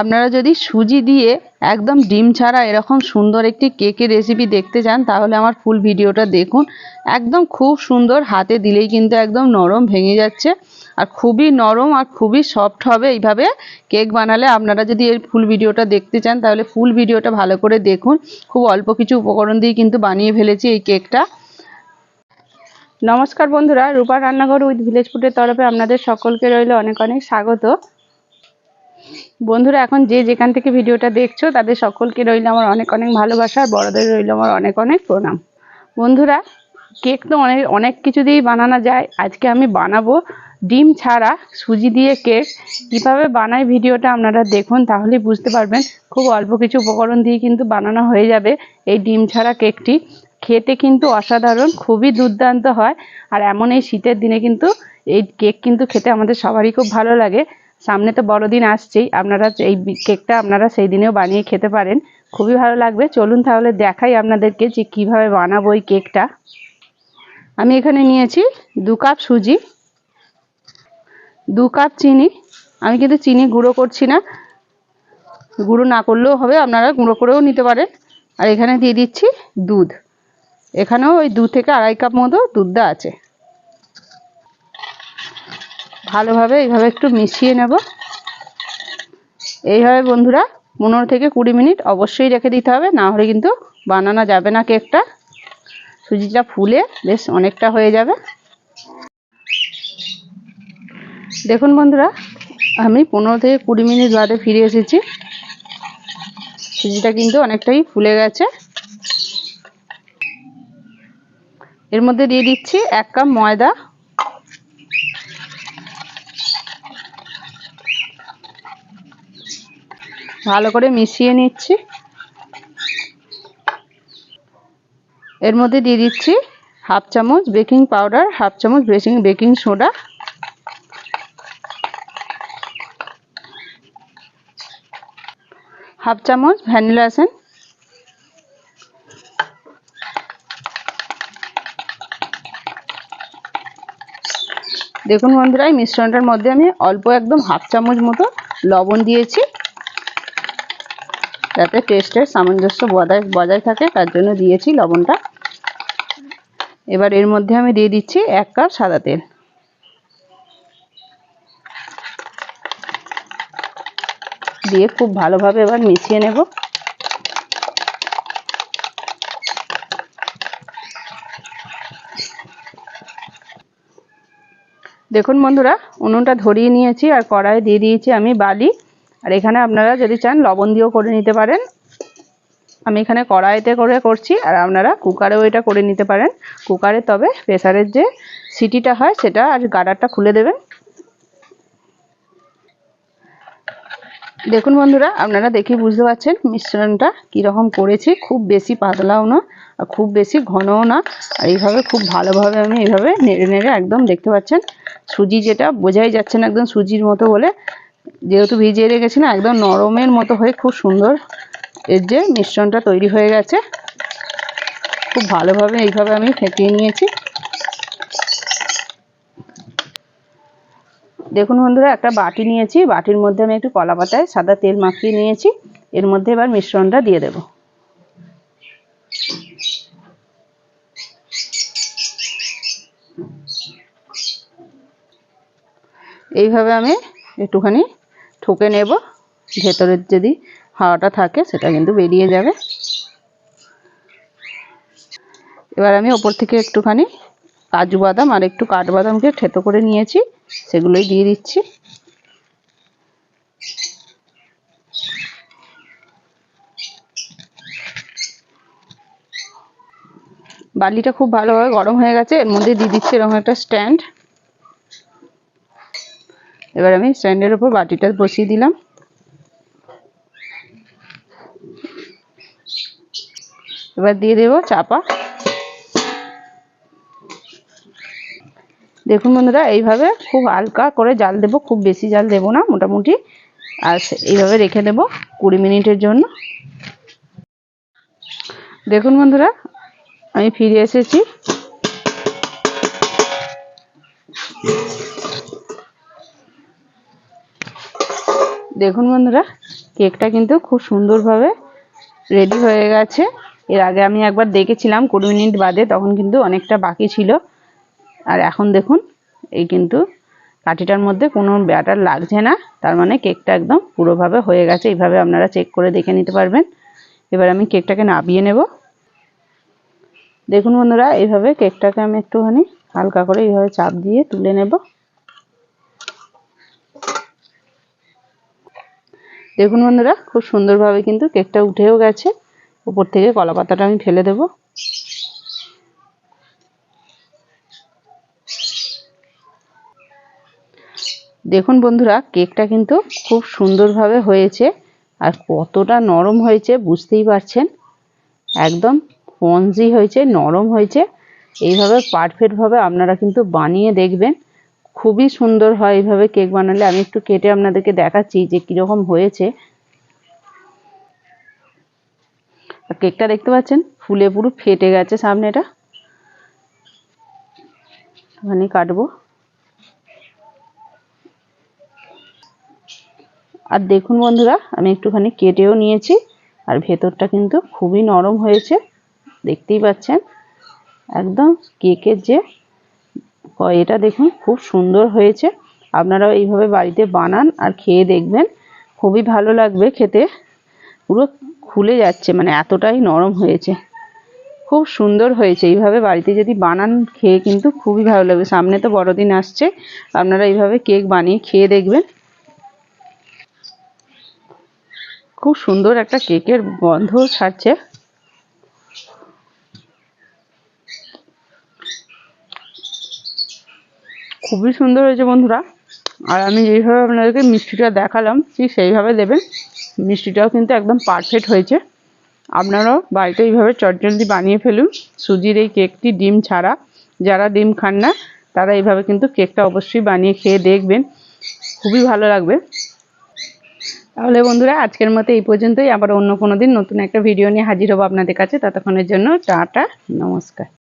আপনারা যদি সুজি দিয়ে একদম ডিম ছাড়া এরকম সুন্দর একটি কেকের রেসিপি দেখতে চান, তাহলে আমার ফুল ভিডিওটা দেখুন। একদম খুব সুন্দর, হাতে দিলেই কিন্তু একদম নরম ভেঙে যাচ্ছে। আর খুবই নরম আর খুবই সফট হবে এইভাবে কেক বানালে। আপনারা যদি এই ফুল ভিডিওটা দেখতে চান, তাহলে ফুল ভিডিওটা ভালো করে দেখুন। খুব অল্প কিছু উপকরণ দিয়ে কিন্তু বানিয়ে ফেলেছি এই কেকটা। নমস্কার বন্ধুরা রূপা রান্নাঘর উইথ ভিলেজ ফুডের তরফে আপনাদের সকলকে রইল অনেক অনেক স্বাগত। বন্ধুরা, এখন যে যেখান থেকে ভিডিওটা দেখছ, তাদের সকলকে রইল আমার অনেক অনেক ভালোবাসা, আর বড়দের রইল আমার অনেক অনেক প্রণাম। বন্ধুরা, কেক তো অনেক অনেক কিছু দিয়েই বানানো যায়। আজকে আমি বানাবো ডিম ছাড়া সুজি দিয়ে কেক। কীভাবে বানাই ভিডিওটা আপনারা দেখুন, তাহলেই বুঝতে পারবেন। খুব অল্প কিছু উপকরণ দিয়ে কিন্তু বানানো হয়ে যাবে এই ডিম ছাড়া কেকটি। খেতে কিন্তু অসাধারণ, খুবই দুর্দান্ত হয়। আর এমন এই শীতের দিনে কিন্তু এই কেক কিন্তু খেতে আমাদের সবারই খুব ভালো লাগে। সামনে তো বড়দিন আসছেই, আপনারা এই কেকটা আপনারা সেই দিনেও বানিয়ে খেতে পারেন। খুবই ভালো লাগবে। চলুন তাহলে দেখাই আপনাদেরকে যে কীভাবে বানাবো এই কেকটা। আমি এখানে নিয়েছি দু কাপ সুজি, দু কাপ চিনি। আমি কিন্তু চিনি গুঁড়ো করছি না। গুঁড়ো না করলেও হবে, আপনারা গুঁড়ো করেও নিতে পারেন। আর এখানে দিয়ে দিচ্ছি দুধ। এখানেও ওই দু থেকে আড়াই কাপ মতো দুধটা আছে। ভালোভাবে এইভাবে একটু মিশিয়ে নেব। এইভাবে বন্ধুরা পনেরো থেকে কুড়ি মিনিট অবশ্যই রেখে দিতে হবে, না হলে কিন্তু বানানো যাবে না কেকটা। সুজিটা ফুলে বেশ অনেকটা হয়ে যাবে। দেখুন বন্ধুরা, আমি পনেরো থেকে কুড়ি মিনিট বাদে ফিরে এসেছি। সুজিটা কিন্তু অনেকটাই ফুলে গেছে। এর মধ্যে দিয়ে দিচ্ছি এক কাপ ময়দা। ভালো করে মিশিয়ে নিচ্ছি। এর মধ্যে দিয়ে দিচ্ছি হাফ চামচ বেকিং পাউডার, হাফ চামচ বেকিং বেকিং সোডা। হাফ চামচ ভ্যানিলা এসেন্স। দেখুন বন্ধুরা, এই মিশ্রণটার মধ্যে আমি অল্প একদম হাফ চামচ মতো লবণ দিয়েছি। যাতে টেস্টের সামঞ্জস্য বজায় বজায় থাকে, তার জন্য দিয়েছি লবণটা। এবার এর মধ্যে আমি দিয়ে দিচ্ছি এক কাপ সাদা তেল। দিয়ে খুব ভালোভাবে এবার মিশিয়ে নেব। দেখুন বন্ধুরা, উনুনটা ধরিয়ে নিয়েছি আর কড়াইয়ে দিয়ে দিয়েছি আমি বালি। আর এখানে আপনারা যদি চান, লবণ দিয়েও করে নিতে পারেন। আমি এখানে কড়াইতে করে করছি, আর আপনারা কুকারেও এটা করে নিতে পারেন। কুকারে তবে প্রেসারের যে সিটিটা হয়, সেটা আর গাডারটা খুলে দেবেন। দেখুন বন্ধুরা, আপনারা দেখে বুঝতে পারছেন মিশ্রণটা কীরকম করেছি। খুব বেশি পাতলাও না, আর খুব বেশি ঘনও না। আর এইভাবে খুব ভালোভাবে আমি এইভাবে নেড়ে নেড়ে একদম দেখতে পাচ্ছেন, সুজি যেটা বোঝাই যাচ্ছে না একদম সুজির মতো বলে। যেহেতু ভিজিয়ে রেখেছি না, একদম নরমের মতো হয়ে খুব সুন্দর। এর যে মিশ্রণটা তৈরি হয়ে গেছে, খুব ভালোভাবে এইভাবে আমি ফেটিয়ে নিয়েছি। দেখুন বন্ধুরা, একটা বাটি নিয়েছি, বাটির মধ্যে আমি একটু কলা পাতায় সাদা তেল মাখিয়ে নিয়েছি। এর মধ্যে এবার মিশ্রণটা দিয়ে দেব। এইভাবে আমি একটুখানি ঠুকে নেব। ভেতরের যদি হাওয়াটা থাকে, সেটা কিন্তু বেরিয়ে যাবে। এবার আমি ওপর থেকে একটুখানি কাজু বাদাম আর একটু কাঠবাদামকে থেতো করে নিয়েছি, সেগুলোই দিয়ে দিচ্ছি। বালিটা খুব ভালোভাবে গরম হয়ে গেছে, এর মধ্যে দিয়ে দিচ্ছি এরকম একটা স্ট্যান্ড। এবার আমি স্ট্যান্ডের উপর বাটিটা বসিয়ে দিলাম। এবার দিয়ে দেবো চাপা। দেখুন বন্ধুরা, এইভাবে খুব হালকা করে জাল দেব, খুব বেশি জাল দেব না, মোটামুটি। আর এইভাবে রেখে দেব কুড়ি মিনিটের জন্য। দেখুন বন্ধুরা, আমি ফিরে এসেছি। দেখুন বন্ধুরা, কেকটা কিন্তু খুব সুন্দরভাবে রেডি হয়ে গেছে। এর আগে আমি একবার দেখেছিলাম কুড়ি মিনিট বাদে, তখন কিন্তু অনেকটা বাকি ছিল। আর এখন দেখুন, এই কিন্তু কাঠিটার মধ্যে কোনো ব্যাটার লাগছে না। তার মানে কেকটা একদম পুরোভাবে হয়ে গেছে। এইভাবে আপনারা চেক করে দেখে নিতে পারবেন। এবার আমি কেকটাকে নাবিয়ে নেব। দেখুন বন্ধুরা, এইভাবে কেকটাকে আমি একটুখানি হালকা করে এইভাবে চাপ দিয়ে তুলে নেব। দেখুন বন্ধুরা, খুব সুন্দরভাবে কিন্তু কেকটা উঠেও গেছে। উপর থেকে কলা পাতাটা আমি ফেলে দেব। দেখুন বন্ধুরা, কেকটা কিন্তু খুব সুন্দরভাবে হয়েছে আর কতটা নরম হয়েছে, বুঝতেই পারছেন? একদম স্পঞ্জি হয়েছে, নরম হয়েছে। এইভাবে পারফেক্টভাবে আপনারা কিন্তু বানিয়ে দেখবেন। খুবই সুন্দর হয় এইভাবে কেক বানালে। আমি একটু কেটে আপনাদেরকে দেখাচ্ছি যে কীরকম হয়েছে। আর কেকটা দেখতে পাচ্ছেন? ফুলে পুরো ফেটে গেছে সামনেটা একটুখানি কাটবো। আর দেখুন বন্ধুরা, আমি একটুখানি কেটেও নিয়েছি। আর ভেতরটা কিন্তু খুবই নরম হয়েছে। দেখতেই পাচ্ছেন? একদম কেকের যে এটা দেখুন, খুব সুন্দর হয়েছে। আপনারাও এইভাবে বাড়িতে বানান আর খেয়ে দেখবেন। খুবই ভালো লাগবে খেতে। পুরো খুলে যাচ্ছে মানে এতটাই নরম হয়েছে। খুব সুন্দর হয়েছে। এইভাবে বাড়িতে যদি বানান খেয়ে কিন্তু খুবই ভালো লাগবে। সামনে তো বড়দিন আসছে। আপনারা এইভাবে কেক বানিয়ে খেয়ে দেখবেন। খুব সুন্দর একটা কেকের গন্ধ ছাড়ছে। খুবই সুন্দর হয়েছে বন্ধুরা। আর আমি যেইভাবে আপনাদেরকে মিষ্টিটা দেখালাম, ঠিক সেইভাবে দেবেন। মিষ্টিটাও কিন্তু একদম পারফেক্ট হয়েছে। আপনারাও বাড়িতে এইভাবে চটজলদি বানিয়ে ফেলুন। সুজির এই কেকটি ডিম ছাড়া যারা ডিম খান না, তারা এইভাবে কিন্তু কেকটা অবশ্যই বানিয়ে খেয়ে দেখবেন। খুবই ভালো লাগবে। তাহলে বন্ধুরা, আজকের মতো এই পর্যন্তই। আবার অন্য কোনো দিন নতুন একটা ভিডিও নিয়ে হাজির হব আপনাদের কাছে। ততক্ষণের জন্য টাটা, নমস্কার।